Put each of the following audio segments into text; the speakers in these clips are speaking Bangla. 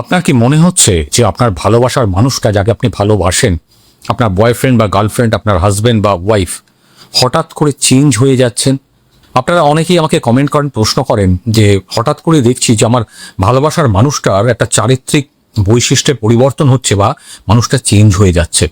আপনার কি মনে হচ্ছে যে আপনার ভালোবাসার মানুষটা যাকে আপনি ভালোবাসেন, আপনার বয়ফ্রেন্ড বা গার্লফ্রেন্ড আপনার হাজবেন্ড বা ওয়াইফ হঠাৎ করে চেঞ্জ হয়ে যাচ্ছেন? আপনারা অনেকেই আমাকে কমেন্ট করেন, প্রশ্ন করেন যে হঠাৎ করে দেখছি যে আমার ভালোবাসার মানুষটার একটা চারিত্রিক বৈশিষ্ট্যের পরিবর্তন হচ্ছে বা মানুষটা চেঞ্জ হয়ে যাচ্ছে।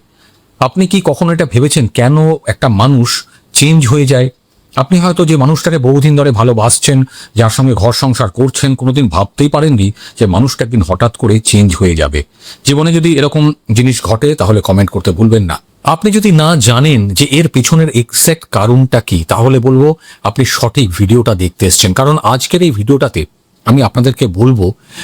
আপনি কি কখনো এটা ভেবেছেন কেন একটা মানুষ চেঞ্জ হয়ে যায়? আপনি হয়তো যে মানুষটাকে বহুদিন ধরে ভালোবাসছেন, যার সঙ্গে ঘর সংসার করছেন, কোনোদিন ভাবতেই পারেননি যে মানুষটা একদিন হঠাৎ করে চেঞ্জ হয়ে যাবে। জীবনে যদি এরকম জিনিস ঘটে, তাহলে কমেন্ট করতে ভুলবেন না। আপনি যদি না জানেন যে এর পিছনের এক্স্যাক্ট কারণটা কি, তাহলে বলব আপনি সঠিক ভিডিওটা দেখতে এসছেন। কারণ আজকের এই ভিডিওটাতে আমি আপনাদেরকে বলব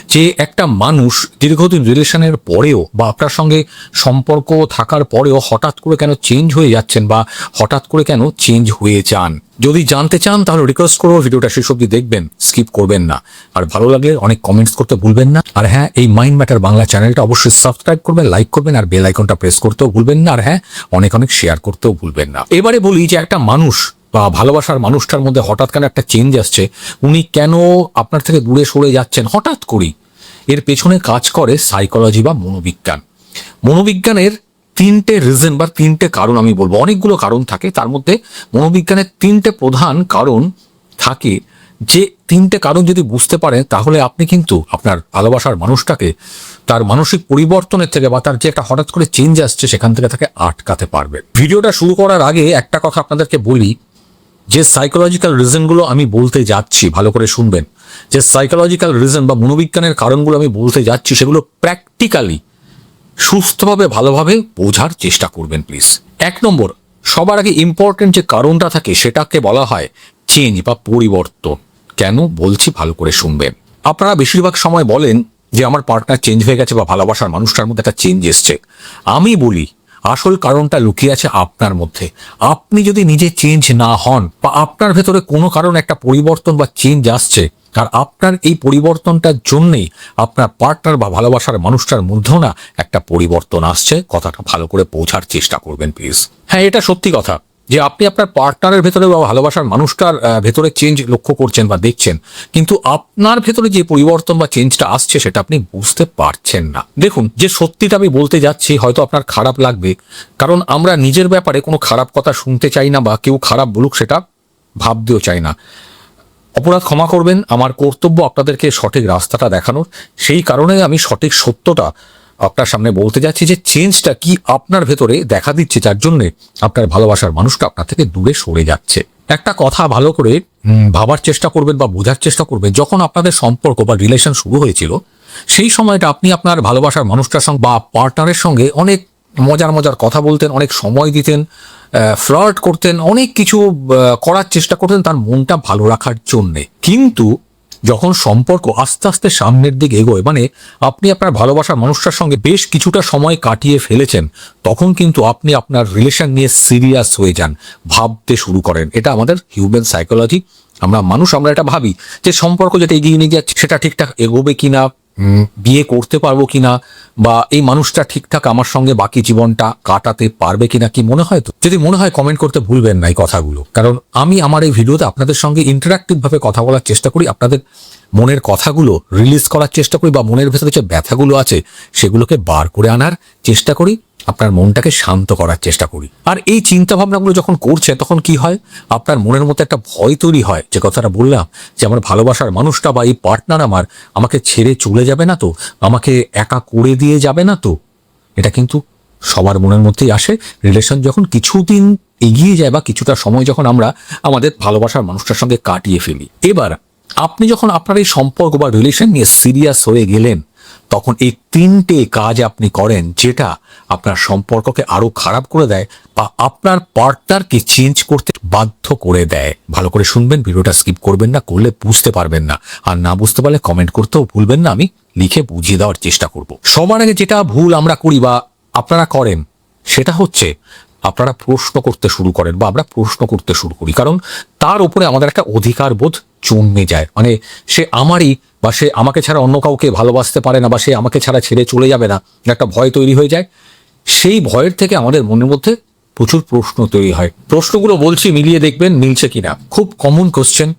যে একটা মানুষ দীর্ঘদিন রিলেশনের পরেও বা আপনার সঙ্গে সম্পর্ক থাকার পরেও হঠাৎ করে কেন চেঞ্জ হয়ে যাচ্ছেন বা হঠাৎ করে কেন চেঞ্জ হয়ে যান? যদি জানতে চান তাহলে রিকোয়েস্ট করব, ভিডিওটা শেষ অব্দি দেখবেন স্কিপ করবেন না। আর ভালো লাগলে অনেক কমেন্টস করতে ভুলবেন না। আর হ্যাঁ এই মাইন্ড ম্যাটার বাংলা চ্যানেলটা অবশ্যই সাবস্ক্রাইব করবেন লাইক করবেন, আর বেল আইকনটা প্রেস করতেও ভুলবেন না। আর হ্যাঁ অনেক অনেক শেয়ার করতেও ভুলবেন না। এবারে বলি যে একটা মানুষ বা ভালোবাসার মানুষটার মধ্যে হঠাৎ কেন একটা চেঞ্জ আসছে? উনি কেন আপনার থেকে দূরে সরে যাচ্ছেন? হঠাৎ করেই। এর পেছনে কাজ করে সাইকোলজি বা মনোবিজ্ঞান। মনোবিজ্ঞানের তিনটে রিজন বা তিনটে কারণ আমি বলব। অনেকগুলো কারণ থাকে। তার মধ্যে মনোবিজ্ঞানের তিনটে প্রধান কারণ থাকে। যে তিনটে কারণ যদি বুঝতে পারেন, তাহলে আপনি কিন্তু আপনার ভালোবাসার মানুষটাকে তার মানসিক পরিবর্তনের থেকে বা তার যে একটা হঠাৎ করে চেঞ্জ আসছে, সেখান থেকে তাকে আটকাতে পারবে ভিডিওটা শুরু করার আগে একটা কথা আপনাদেরকে বলি। যে সাইকোলজিক্যাল রিজনগুলো আমি বলতে যাচ্ছি, ভালো করে শুনবেন, যে সাইকোলজিক্যাল রিজন বা মনোবিজ্ঞানের কারণগুলো আমি বলতে যাচ্ছি, সেগুলো প্র্যাকটিক্যালি সুস্থভাবে, ভালোভাবে বোঝার চেষ্টা করবেন প্লিজ এক নম্বর, সবার আগে ইম্পর্টেন্ট যে কারণটা থাকে, সেটাকে বলা হয় চেঞ্জ বা পরিবর্তন। কেন? বলছি, ভালো করে শুনবেন। আপনারা বেশিরভাগ সময় বলেন যে, আমার পার্টনার চেঞ্জ হয়ে গেছে বা ভালোবাসার মানুষটার মধ্যে একটা চেঞ্জ এসছে। আমি বলি আসল কারণটা লুকিয়ে আছে আপনার মধ্যে। আপনি যদি নিজে চেঞ্জ না হন, বা আপনার ভেতরে কোনো কারণ একটা পরিবর্তন বা চেঞ্জ আসছে, আর আপনার এই পরিবর্তনটার জন্যেই আপনার পার্টনার বা ভালোবাসার মানুষটার মধ্যেও না একটা পরিবর্তন আসছে, কথাটা ভালো করে পৌঁছার চেষ্টা করবেন প্লিজ হ্যাঁ এটা সত্যি কথা। যে আপনি আপনার পার্টনারের ভেতরে বা ভালোবাসার মানুষটার ভেতরে চেঞ্জ লক্ষ্য করছেন বা দেখছেন, কিন্তু আপনার ভেতরে যে পরিবর্তন বা চেঞ্জটা আসছে সেটা আপনি বুঝতে পারছেন না। দেখুন, যে সত্যিটা আমি বলতে যাচ্ছি, হয়তো আপনার খারাপ লাগবে, কারণ আমরা নিজের ব্যাপারে কোনো খারাপ কথা শুনতে চাই না বা কেউ খারাপ বলুক সেটা ভাবতেও চাই না। অপরাধ ক্ষমা করবেন, আমার কর্তব্য আপনাদেরকে সঠিক রাস্তাটা দেখানোর, সেই কারণে আমি সঠিক সত্যটা আপনার সামনে বলতে যাচ্ছি যে চেঞ্জটা কি আপনার ভেতরে দেখা দিচ্ছে, যার জন্য আপনার ভালোবাসার মানুষটা আপনার থেকে দূরে সরে যাচ্ছে। একটা কথা ভালো করে ভাবার চেষ্টা করবেন বা বোঝার চেষ্টা করবেন, যখন আপনাদের সম্পর্ক বা রিলেশন শুরু হয়েছিল, সেই সময়টা আপনি আপনার ভালোবাসার মানুষটার সঙ্গে বা পার্টনারের সঙ্গে অনেক মজার মজার কথা বলতেন, অনেক সময় দিতেন ফ্লার্ট করতেন, অনেক কিছু করার চেষ্টা করতেন তার মনটা ভালো রাখার জন্যে। কিন্তু যখন সম্পর্ক আস্তে আস্তে সামনের দিকে এগোয় মানে আপনি আপনার ভালোবাসার মানুষটার সঙ্গে বেশ কিছুটা সময় কাটিয়ে ফেলেছেন, তখন কিন্তু আপনি আপনার রিলেশন নিয়ে সিরিয়াস হয়ে যান, ভাবতে শুরু করেন। এটা আমাদের হিউম্যান সাইকোলজি আমরা মানুষ, আমরা এটা ভাবি যে সম্পর্ক যেটা এগিয়ে নিয়ে যাচ্ছে, সেটা ঠিকঠাক এগোবে কিনা বিয়ে করতে পারব কিনা বা এই মানুষটা ঠিকঠাক আমার সঙ্গে বাকি জীবনটা কাটাতে পারবে কিনা কি মনে হয় তো? যদি মনে হয় কমেন্ট করতে ভুলবেন না এই কথাগুলো। কারণ আমি আমার এই ভিডিওতে আপনাদের সঙ্গে ইন্টারাক্টিভ ভাবে কথা বলার চেষ্টা করি। আপনাদের মনের কথাগুলো রিলিজ করার চেষ্টা করি বা মনের ভেতরে যে ব্যথাগুলো আছে সেগুলোকে বার করে আনার চেষ্টা করি, আপনার মনটাকে শান্ত করার চেষ্টা করি। আর এই চিন্তা ভাবনাগুলো যখন করছে তখন কি হয়? আপনার মনের মধ্যে একটা ভয় তৈরি হয়। যে কথাটা বললাম যে আমার ভালোবাসার মানুষটা বা এই পার্টনার আমার আমাকে ছেড়ে চলে যাবে না তো? আমাকে একা করে দিয়ে যাবে না তো? এটা কিন্তু সবার মনের মধ্যেই আসে। রিলেশন যখন কিছুদিন এগিয়ে যায় বা কিছুটা সময় যখন আমরা আমাদের ভালোবাসার মানুষটার সঙ্গে কাটিয়ে ফেলি। এবার আপনি যখন আপনার এই সম্পর্ক বা রিলেশন নিয়ে সিরিয়াস হয়ে গেলেন, তখন এই তিনটে কাজ আপনি করেন যেটা আপনার সম্পর্ককে আরও খারাপ করে দেয় বা আপনার পার্টনারকে চেঞ্জ করতে বাধ্য করে দেয়। ভালো করে শুনবেন, ভিডিওটা স্কিপ করবেন না, করলে বুঝতে পারবেন না। আর না বুঝতে পারলে কমেন্ট করতেও ভুলবেন না, আমি লিখে বুঝিয়ে দেওয়ার চেষ্টা করব। সবার আগে যেটা ভুল আমরা করি বা আপনারা করেন, সেটা হচ্ছে আপনারা প্রশ্ন করতে শুরু করেন বা আমরা প্রশ্ন করতে শুরু করি। কারণ তার উপরে আমাদের একটা অধিকার বোধ জন্মে যায়। মানে সে আমারই বা সে আমাকে ছাড়া অন্য কাউকে ভালোবাসতে পারে না বা সে আমাকে ছাড়া ছেড়ে চলে যাবে না। একটা ভয় তৈরি হয়ে যায়। সেই ভয়ের থেকে আমাদের মনের মধ্যে প্রচুর প্রশ্ন তৈরি হয়। প্রশ্নগুলো বলছি, মিলিয়ে দেখবেন মিলছে কিনা। খুব কমন কোশ্চেন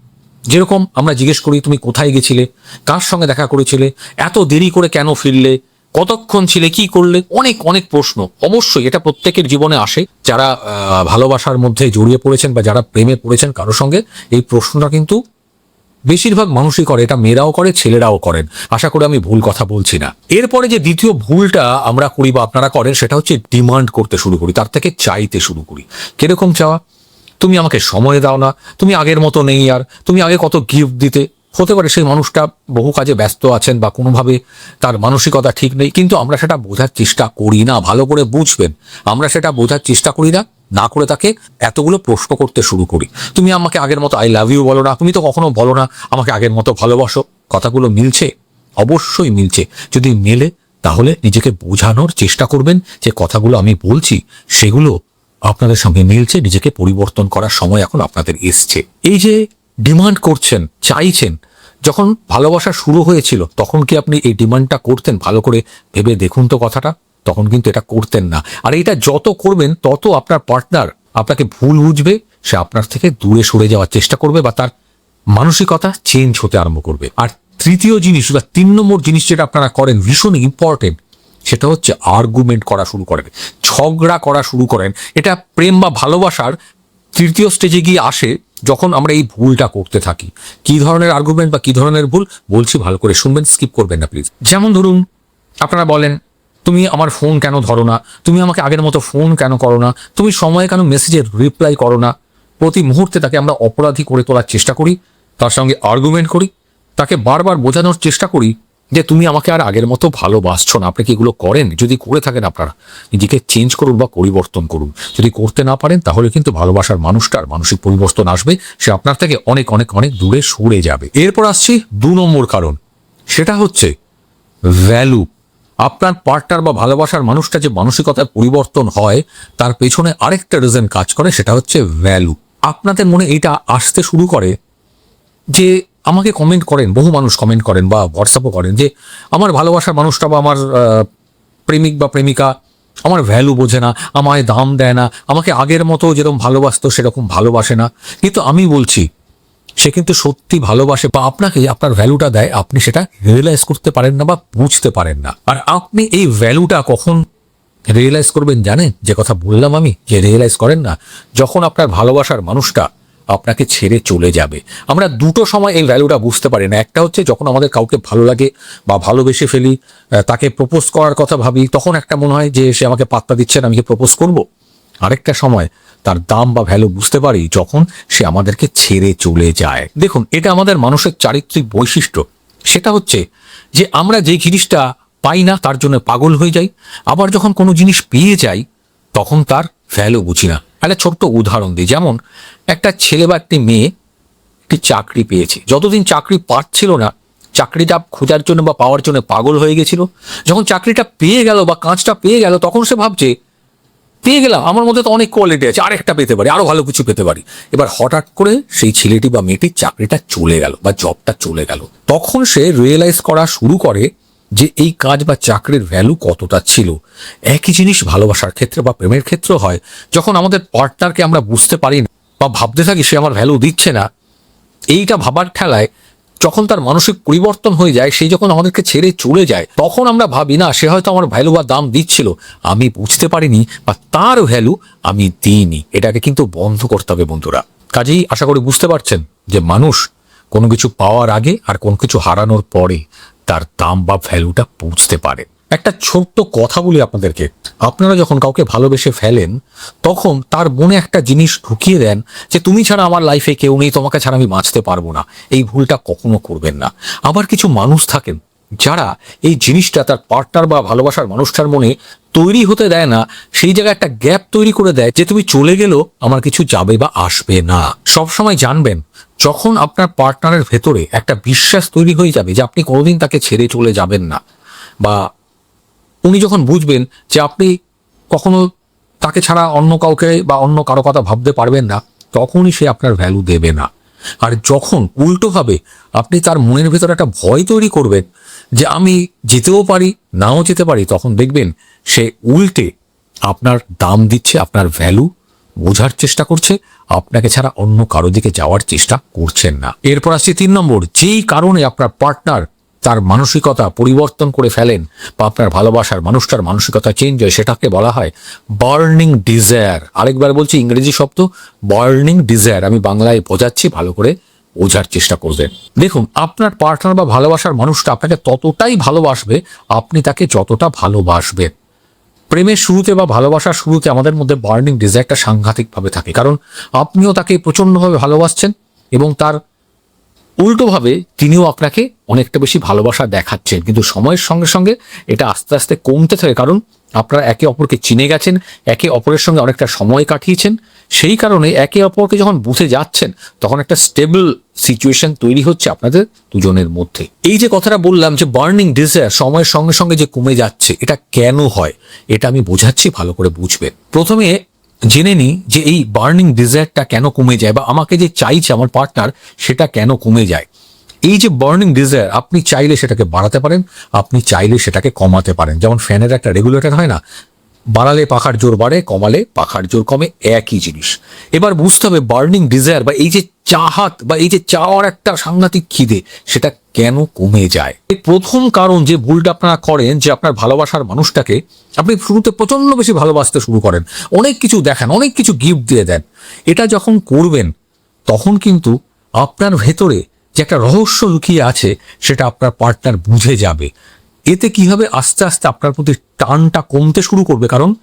যেরকম আমরা জিজ্ঞেস করি, তুমি কোথায় গেছিলে? কার সঙ্গে দেখা করেছিলে? এত দেরি করে কেন ফিরলে? কতক্ষণ ছিলে? কি করলে? অনেক অনেক প্রশ্ন। অবশ্যই এটা প্রত্যেকের জীবনে আসে। যারা ভালোবাসার মধ্যে জড়িয়ে পড়েছেন বা যারা প্রেমে পড়েছেন কারোর সঙ্গে, এই প্রশ্নটা কিন্তু বেশিরভাগ মানুষই করে, এটা মেয়েরাও করে, ছেলেরাও করেন। আশা করি আমি ভুল কথা বলছি না। এরপরে যে দ্বিতীয় ভুলটা আমরা করি বা আপনারা করেন, সেটা হচ্ছে ডিমান্ড করতে শুরু করি, তার থেকে চাইতে শুরু করি। কীরকম চাওয়া? তুমি আমাকে সময় দাও না, তুমি আগের মতো নেই আর, তুমি আগে কত গিফট দিতে? হতে পারে সেই মানুষটা বহু কাজে ব্যস্ত আছেন বা কোনোভাবে তার মানসিকতা ঠিক নেই, কিন্তু আমরা সেটা বোঝার চেষ্টা করি না। ভালো করে বুঝবেন, আমরা সেটা বোঝার চেষ্টা করি না। না করে তাকে এতগুলো প্রশ্ন করতে শুরু করি। তুমি আমাকে আগের মতো আই লাভ ইউ বলো না, তুমি তো কখনো বলো না, আমাকে আগের মতো ভালোবাসো। কথাগুলো মিলছে, অবশ্যই মিলছে। যদি মেলে, তাহলে নিজেকে বোঝানোর চেষ্টা করবেন যে কথাগুলো আমি বলছি, সেগুলো আপনাদের সঙ্গে মিলছে, নিজেকে পরিবর্তন করার সময় এখন আপনাদের এসছে। এই যে ডিমান্ড করছেন, চাইছেন, যখন ভালোবাসা শুরু হয়েছিল, তখন কি আপনি এই ডিমান্ডটা করতেন? ভালো করে ভেবে দেখুন তো কথাটা। তখন কিন্তু এটা করতেন না। আর এটা যত করবেন, তত আপনার পার্টনার আপনাকে ভুল বুঝবে, সে আপনার থেকে দূরে সরে যাওয়ার চেষ্টা করবে বা তার মানসিকতা চেঞ্জ হতে আরম্ভ করবে। আর তৃতীয় জিনিস বা তিন নম্বর জিনিস যেটা আপনারা করেন, ভীষণ ইম্পর্টেন্ট সেটা হচ্ছে আর্গুমেন্ট করা শুরু করেন, ঝগড়া করা শুরু করেন। এটা প্রেম বা ভালোবাসার তৃতীয় স্টেজে গিয়ে আসে যখন আমরা এই ভুলটা করতে থাকি। কি ধরনের আর্গুমেন্ট বা কি ধরনের ভুল? বলছি ভালো করে শুনবেন স্কিপ করবেন না প্লিজ যেমন ধরুন, আপনারা বলেন তুমি আমার ফোন কেন ধরো না? তুমি আমাকে আগের মতো ফোন কেন করো না? তুমি সময়ে কেন মেসেজের রিপ্লাই করো না? প্রতি মুহূর্তে তাকে আমরা অপরাধী করে তোলার চেষ্টা করি, তার সঙ্গে আর্গুমেন্ট করি, তাকে বারবার বোঝানোর চেষ্টা করি যে তুমি আমাকে আর আগের মতো ভালোবাসছো না। আপনি কি এগুলো করেন? যদি করে থাকেন আপনারা, নিজেকে চেঞ্জ করুন বা পরিবর্তন করুন। যদি করতে না পারেন, তাহলে কিন্তু ভালোবাসার মানুষটার মানসিক পরিবর্তন আসবে, সে আপনার থেকে অনেক অনেক অনেক দূরে সরে যাবে। এরপর আসছি দু নম্বর কারণ, সেটা হচ্ছে ভ্যালু আপনার পার্টনার বা ভালোবাসার মানুষটা যে মানসিকতার পরিবর্তন হয়, তার পেছনে আরেকটা রিজন কাজ করে, সেটা হচ্ছে ভ্যালু আপনাদের মনে এটা আসতে শুরু করে যে আমাকে কমেন্ট করেন, বহু মানুষ কমেন্ট করেন বা হোয়াটসঅ্যাপও করেন যে, আমার ভালোবাসার মানুষটা বা আমার প্রেমিক বা প্রেমিকা, আমার ভ্যালু বোঝে না, আমায় দাম দেয় না, আমাকে আগের মতো যেরকম ভালোবাসতো, সেরকম ভালোবাসে না। কিন্তু আমি বলছি সে কিন্তু সত্যি ভালোবাসে বা আপনাকে আপনার ভ্যালুটা দেয়, আপনি সেটা রিয়েলাইজ করতে পারেন না বা বুঝতে পারেন না। আর আপনি এই ভ্যালুটা কখন রিয়েলাইজ করবেন জানেন? যে কথা বললাম আমি, যে রিয়েলাইজ করেন না, যখন আপনার ভালোবাসার মানুষটা আপনাকে ছেড়ে চলে যাবে। আমরা দুটো সময় এই ভ্যালুটা বুঝতে পারি না। একটা হচ্ছে যখন আমাদের কাউকে ভালো লাগে বা ভালোবেসে ফেলি তাকে প্রপোজ করার কথা ভাবি, তখন একটা মনে হয় যে সে আমাকে পাত্তা দিচ্ছে না, আমি কি প্রপোজ করব? আরেকটা সময় তার দাম বা ভ্যালু বুঝতে পারি যখন সে আমাদেরকে ছেড়ে চলে যায়। দেখুন, এটা আমাদের মানুষের চারিত্রিক বৈশিষ্ট্য। সেটা হচ্ছে যে আমরা যে জিনিসটা পাই না, তার জন্য পাগল হয়ে যাই। আবার যখন কোনো জিনিস পেয়ে যাই, তখন তার ভ্যালু বুঝি না। একটা ছোট্ট উদাহরণ দিই। যেমন, একটা ছেলে বা একটি মেয়ে একটি চাকরি পেয়েছে। যতদিন চাকরি পাচ্ছিল না, চাকরিটা খোঁজার জন্য বা পাওয়ার জন্য পাগল হয়ে গেছিল। যখন চাকরিটা পেয়ে গেল বা কাজটা পেয়ে গেল, তখন সে ভাবছে পেয়ে গেলাম। আমার মধ্যে তো অনেক কোয়ালিটি আছে, আরেকটা পেতে পারি, আরও ভালো কিছু পেতে পারি। এবার হঠাৎ করে সেই ছেলেটি বা মেয়েটির চাকরিটা চলে গেল বা জবটা চলে গেল। তখন সে রিয়েলাইজ করা শুরু করে যে এই কাজ বা চাকরির ভ্যালু কতটা ছিল। একই জিনিস ভালোবাসার ক্ষেত্রে বা প্রেমের ক্ষেত্রে হয়। যখন আমাদের পার্টনারকে আমরা বুঝতে পারি না বা ভাবতে থাকি সে আমার ভ্যালু দিচ্ছে না, এইটা ভাবার ঠেলায় যখন তার মানসিক পরিবর্তন হয়ে যায় সেই যখন আমাদেরকে ছেড়ে চলে যায়, তখন আমরা ভাবি, না, সে হয়তো আমার ভ্যালু বা দাম দিচ্ছিল। আমি বুঝতে পারিনি বা তার ভ্যালু আমি দিইনি। এটাকে কিন্তু বন্ধ করতে হবে বন্ধুরা। কাজেই আশা করি বুঝতে পারছেন যে মানুষ কোনো কিছু পাওয়ার আগে আর কোনো কিছু হারানোর পরে তার দাম বা ভ্যালুটা বুঝতে পারে। একটা ছোট্ট কথা বলি আপনাদেরকে। আপনারা যখন কাউকে ভালোবেসে ফেলেন, তখন তার মনে একটা জিনিস ঢুকিয়ে দেন যে, তুমি ছাড়া আমার লাইফে কেউ নেই, তোমাকে ছাড়া আমি বাঁচতে পারব না। এই ভুলটা কখনো করবেন না। আবার কিছু মানুষ থাকেন, যারা এই জিনিসটা তার পার্টনার বা ভালোবাসার মানুষটার মনে তৈরি হতে দেয় না, সেই জায়গায় একটা গ্যাপ তৈরি করে দেয় যে, তুমি চলে গেলেও আমার কিছু যাবে বা আসবে না। সব সময় জানবেন, যখন আপনার পার্টনারের ভেতরে একটা বিশ্বাস তৈরি হয়ে যাবে যে, আপনি কোনোদিন তাকে ছেড়ে চলে যাবেন না বা উনি যখন বুঝবেন যে আপনি কখনো তাকে ছাড়া অন্য কাউকে বা অন্য কারও কথা ভাবতে পারবেন না, তখনই সে আপনার ভ্যালু দেবে না। আর যখন উল্টোভাবে আপনি তার মনের ভেতরে একটা ভয় তৈরি করবেন যে আমি যেতেও পারি, নাও যেতে পারি, তখন দেখবেন সে উল্টে আপনার দাম দিচ্ছে, আপনার ভ্যালু বোঝার চেষ্টা করছে, আপনাকে ছাড়া অন্য কারও দিকে যাওয়ার চেষ্টা করছেন না। এরপর আসছে তিন নম্বর, যেই কারণে আপনার পার্টনার তার মানসিকতা পরিবর্তন করে ফেলেন বা আপনার ভালোবাসার মানুষটার মানসিকতা চেঞ্জ হয়, সেটাকে বলা হয় বার্নিং ডিজায়ার আরেকবার বলছি, ইংরেজি শব্দ বার্নিং ডিজায়ার আমি বাংলায় বোঝাচ্ছি, ভালো করে বোঝার চেষ্টা করবেন। দেখুন, আপনার পার্টনার বা ভালোবাসার মানুষটা আপনাকে ততটাই ভালোবাসবে, আপনি তাকে যতটা ভালোবাসবেন। প্রেমের শুরুতে বা ভালোবাসার শুরুতে আমাদের মধ্যে বার্নিং ডিজায়ারটা সাংঘাতিকভাবে থাকে। কারণ আপনিও তাকে প্রচণ্ডভাবে ভালোবাসছেন এবং তার উল্টোভাবে তিনিও আপনাকে অনেকটা বেশি ভালোবাসা দেখাচ্ছেন, কিন্তু সময়ের সঙ্গে সঙ্গে এটা আস্তে আস্তে কমতে থাকে, কারণ আপনারা একে অপরকে চিনে গেছেন, একে অপরের সঙ্গে অনেকটা সময় কাটিয়েছেন। সেই কারণে একে অপরকে যখন বুঝে যাচ্ছেন, তখন একটা স্টেবল সিচুয়েশন তৈরি হচ্ছে আপনাদের দুজনের মধ্যে। এই যে কথাটা বললাম যে বার্নিং ডিজায়ার সময়ের সঙ্গে সঙ্গে যে কমে যাচ্ছে, এটা কেন হয়? এটা আমি বোঝাচ্ছি, ভালো করে বুঝবেন। প্রথমে জেনে নিই যে এই বার্নিং ডিজায়ারটা কেন কমে যায় বা আমাকে যে চাইছে আমার পার্টনার সেটা কেন কমে যায়। এই যে বার্নিং ডিজায়ার, আপনি চাইলে সেটাকে বাড়াতে পারেন, আপনি চাইলে সেটাকে কমাতে পারেন। যেমন ফ্যানের একটা রেগুলেটর হয় না? বাড়ালে পাখার জোর বাড়ে, কমালে পাখার জোর কমে, একই জিনিস। এবার বুঝতে হবে বার্নিং ডিজায়ার বা এই যে চাহাত বা এই যে চাওয়ার একটা সাংঘাতিক খিদে, সেটা কেন কমে যায়? প্রথম কারণ যে ভুলটা আপনারা করেন, যে আপনার ভালোবাসার মানুষটাকে আপনি শুরুতে প্রচণ্ড বেশি ভালোবাসতে শুরু করেন। অনেক কিছু দেখান, অনেক কিছু গিফট দিয়ে দেন। এটা যখন করবেন, তখন কিন্তু আপনার ভেতরে যে একটা রহস্য লুকিয়ে আছে, সেটা আপনার পার্টনার বুঝে যাবে। এতে কি হবে? আস্তে আস্তে আপনার প্রতি টানটা কমতে শুরু করবে। কারণ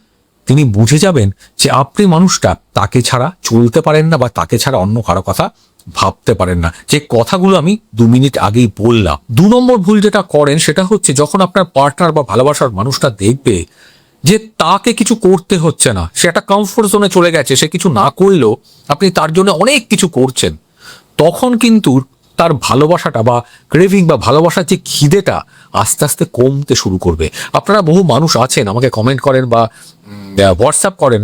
তিনি বুঝে যাবেন যে আপনি মানুষটা, তাকে ছাড়া চলতে পারেন না বা তাকে ছাড়া অন্য কারও কথা ভাবতে পারেন না। যে কথাগুলো আমি দু মিনিট আগেই বললাম। দু নম্বর ভুল যেটা করেন, সেটা হচ্ছে যখন আপনার পার্টনার বা ভালোবাসার মানুষটা দেখবে যে তাকে কিছু করতে হচ্ছে না, সে একটা কমফোর্ট জোনে চলে গেছে, সে কিছু না করলেও আপনি তার জন্য অনেক কিছু করছেন, তখন কিন্তু তার ভালোবাসাটা বা ক্রেভিং বা ভালোবাসার যে খিদেটা আস্তে আস্তে কমতে শুরু করবে। আপনারা বহু মানুষ আছেন, আমাকে কমেন্ট করেন বা হোয়াটসঅ্যাপ করেন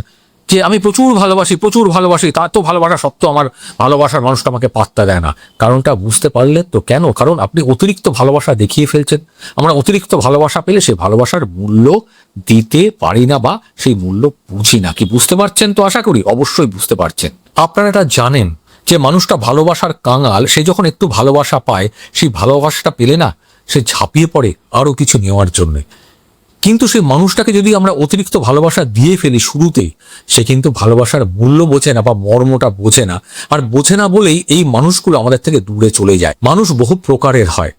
যে আমি প্রচুর ভালোবাসি প্রচুর ভালোবাসি তার তো ভালোবাসা সত্ত্বেও আমার ভালোবাসার মানুষটা আমাকে পাত্তা দেয় না। কারণটা বুঝতে পারলেন তো কেন? কারণ আপনি অতিরিক্ত ভালোবাসা দেখিয়ে ফেলছেন। আমরা অতিরিক্ত ভালোবাসা পেলে সেই ভালোবাসার মূল্য দিতে পারি না বা সেই মূল্য বুঝি না। কি বুঝতে পারছেন তো? আশা করি অবশ্যই বুঝতে পারছেন। আপনারা এটা জানেন যে মানুষটা ভালোবাসার কাঙাল, সে যখন একটু ভালোবাসা পায়, সেই ভালোবাসাটা পেলে না, সে ঝাঁপিয়ে পড়ে আরও কিছু নেওয়ার জন্যে। কিন্তু সেই মানুষটাকে যদি আমরা অতিরিক্ত ভালোবাসা দিয়ে ফেলি শুরুতেই সে কিন্তু ভালোবাসার মূল্য বোঝে না বা মর্মটা বোঝে না। আর বোঝে না বলেই এই মানুষগুলো আমাদের থেকে দূরে চলে যায়। মানুষ বহু প্রকারের হয়।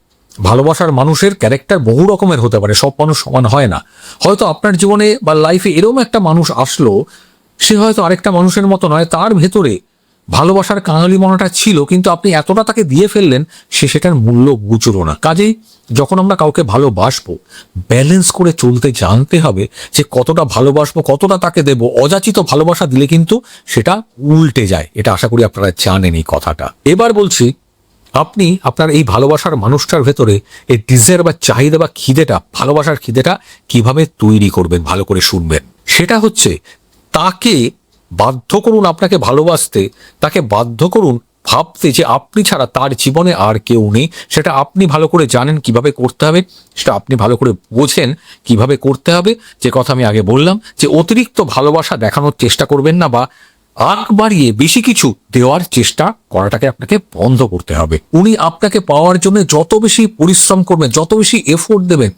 ভালোবাসার মানুষের ক্যারেক্টার বহু রকমের হতে পারে, সব মানুষ সমান হয় না। হয়তো আপনার জীবনে বা লাইফে এরকম একটা মানুষ আসলো, সে হয়তো আরেকটা মানুষের মতো নয়, তার ভেতরে ভালোবাসার কাঙালি মনাটা ছিল, কিন্তু আপনি এতটা তাকে দিয়ে ফেললেন, সে সেটার মূল্য বুঝলো না। কাজেই যখন আমরা কাউকে ভালোবাসবো ব্যালেন্স করে চলতে জানতে হবে যে কতটা ভালোবাসবো, কতটা তাকে দেব। অযাচিত ভালোবাসা দিলে কিন্তু সেটা উল্টে যায়। এটা আশা করি আপনারা জানেন এই কথাটা। এবার বলছি, আপনি আপনার এই ভালোবাসার মানুষটার ভেতরে এই ডিজায়ার বা চাহিদা বা খিদেটা, ভালোবাসার খিদেটা কীভাবে তৈরি করবেন, ভালো করে শুনবেন। সেটা হচ্ছে, তাকে বাধ্য করুন আপনাকে ভালোবাসতে, তাকে বাধ্য করুন ভাবতে যে আপনি ছাড়া তার জীবনে আর কেউ নেই। সেটা আপনি ভালো করে জানেন কীভাবে করতে হবে, সেটা আপনি ভালো করে বোঝেন কীভাবে করতে হবে। যে কথা আমি আগে বললাম, যে অতিরিক্ত ভালোবাসা দেখানোর চেষ্টা করবেন না বা আগ বাড়িয়ে বেশি কিছু দেওয়ার চেষ্টা করাটাকে আপনাকে বন্ধ করতে হবে। উনি আপনাকে পাওয়ার জন্য যত বেশি পরিশ্রম করবেন, যত বেশি এফোর্ট দেবেন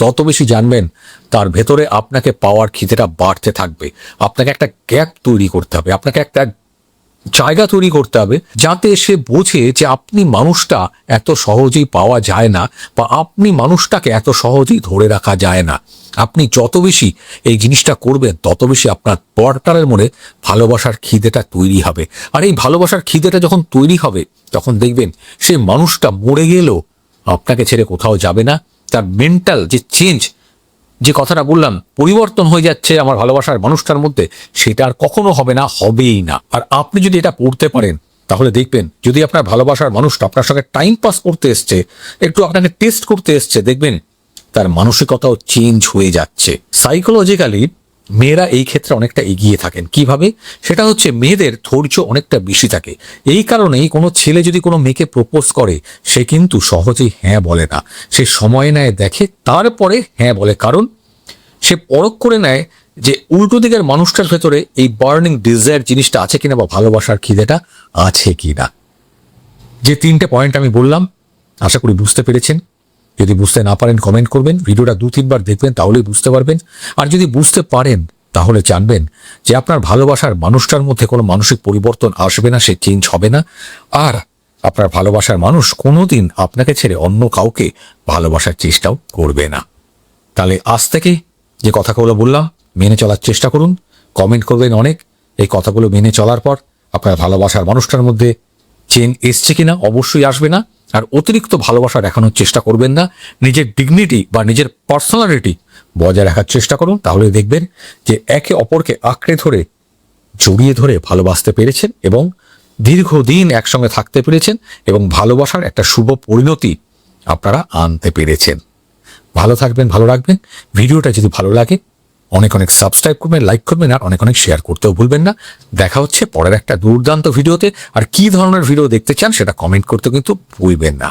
তত বেশি জানবেন, তার ভেতরে আপনাকে পাওয়ার খিদেটা বাড়তে থাকবে। আপনাকে একটা গ্যাপ তৈরি করতে হবে, আপনাকে একটা জায়গা তৈরি করতে হবে যাতে সে বোঝে যে আপনি মানুষটা এত সহজেই পাওয়া যায় না বা আপনি মানুষটাকে এত সহজেই ধরে রাখা যায় না। আপনি যত বেশি এই জিনিসটা করবেন, তত বেশি আপনার পর্টারের মনে ভালোবাসার খিদেটা তৈরি হবে। আর এই ভালোবাসার খিদেটা যখন তৈরি হবে, তখন দেখবেন সে মানুষটা মরে গেলেও আপনাকে ছেড়ে কোথাও যাবে না। তার মেন্টাল যে চেঞ্জ যে কথাটা বললাম, পরিবর্তন হয়ে যাচ্ছে আমার ভালোবাসার মানুষটার মধ্যে, সেটা আর কখনো হবে না, হবেই না। আর আপনি যদি এটা পড়তে পারেন, তাহলে দেখবেন, যদি আপনার ভালোবাসার মানুষটা আপনার সঙ্গে টাইম পাস করতে এসছে, একটু আপনাকে টেস্ট করতে এসছে, দেখবেন তার মানসিকতাও চেঞ্জ হয়ে যাচ্ছে। সাইকোলজিক্যালি মেয়েরা এই ক্ষেত্রে অনেকটা এগিয়ে থাকেন। কীভাবে? সেটা হচ্ছে মেয়েদের ধৈর্য অনেকটা বেশি থাকে। এই কারণেই কোনো ছেলে যদি কোনো মেয়েকে প্রপোজ করে, সে কিন্তু সহজেই হ্যাঁ বলে না। সে সময় নেয়, দেখে, তারপরে হ্যাঁ বলে। কারণ সে পরখ করে নেয় যে উল্টো দিকের মানুষটার ভেতরে এই বার্নিং ডিজায়ার জিনিসটা আছে কিনা বা ভালোবাসার খিদেটা আছে কিনা। যে তিনটে পয়েন্ট আমি বললাম, আশা করি বুঝতে পেরেছেন। যদি বুঝতে না পারেন কমেন্ট করবেন। ভিডিওটা দু, তিনবার দেখবেন, তাহলেই বুঝতে পারবেন। আর যদি বুঝতে পারেন, তাহলে জানবেন যে আপনার ভালোবাসার মানুষটার মধ্যে কোনো মানসিক পরিবর্তন আসবে না, সে চেঞ্জ হবে না। আর আপনার ভালোবাসার মানুষ কোনোদিন আপনাকে ছেড়ে অন্য কাউকে ভালোবাসার চেষ্টাও করবে না। তাহলে আজ থেকে যে কথাগুলো বললাম, মেনে চলার চেষ্টা করুন। কমেন্ট করবেন অনেক। এই কথাগুলো মেনে চলার পর আপনার ভালোবাসার মানুষটার মধ্যে চেন এসছে কিনা, অবশ্যই আসবে না। আর অতিরিক্ত ভালোবাসা দেখানোর চেষ্টা করবেন না। নিজের ডিগনিটি বা নিজের পার্সোনালিটি বজায় রাখার চেষ্টা করুন। তাহলে দেখবেন যে একে অপরকে আঁকড়ে ধরে, জড়িয়ে ধরে ভালোবাসতে পেরেছেন এবং দীর্ঘদিন একসঙ্গে থাকতে পেরেছেন এবং ভালোবাসার একটা শুভ পরিণতি আপনারা আনতে পেরেছেন। ভালো থাকবেন, ভালো রাখবেন। ভিডিওটা যদি ভালো লাগে অনেক অনেক সাবস্ক্রাইব করবেন লাইক করবেন আর অনেক অনেক শেয়ার করতেও ভুলবেন না। দেখা হচ্ছে পরের একটা দুর্দান্ত ভিডিওতে। আর কি ধরনের ভিডিও দেখতে চান সেটা কমেন্ট করতে কিন্তু ভুলবেন না।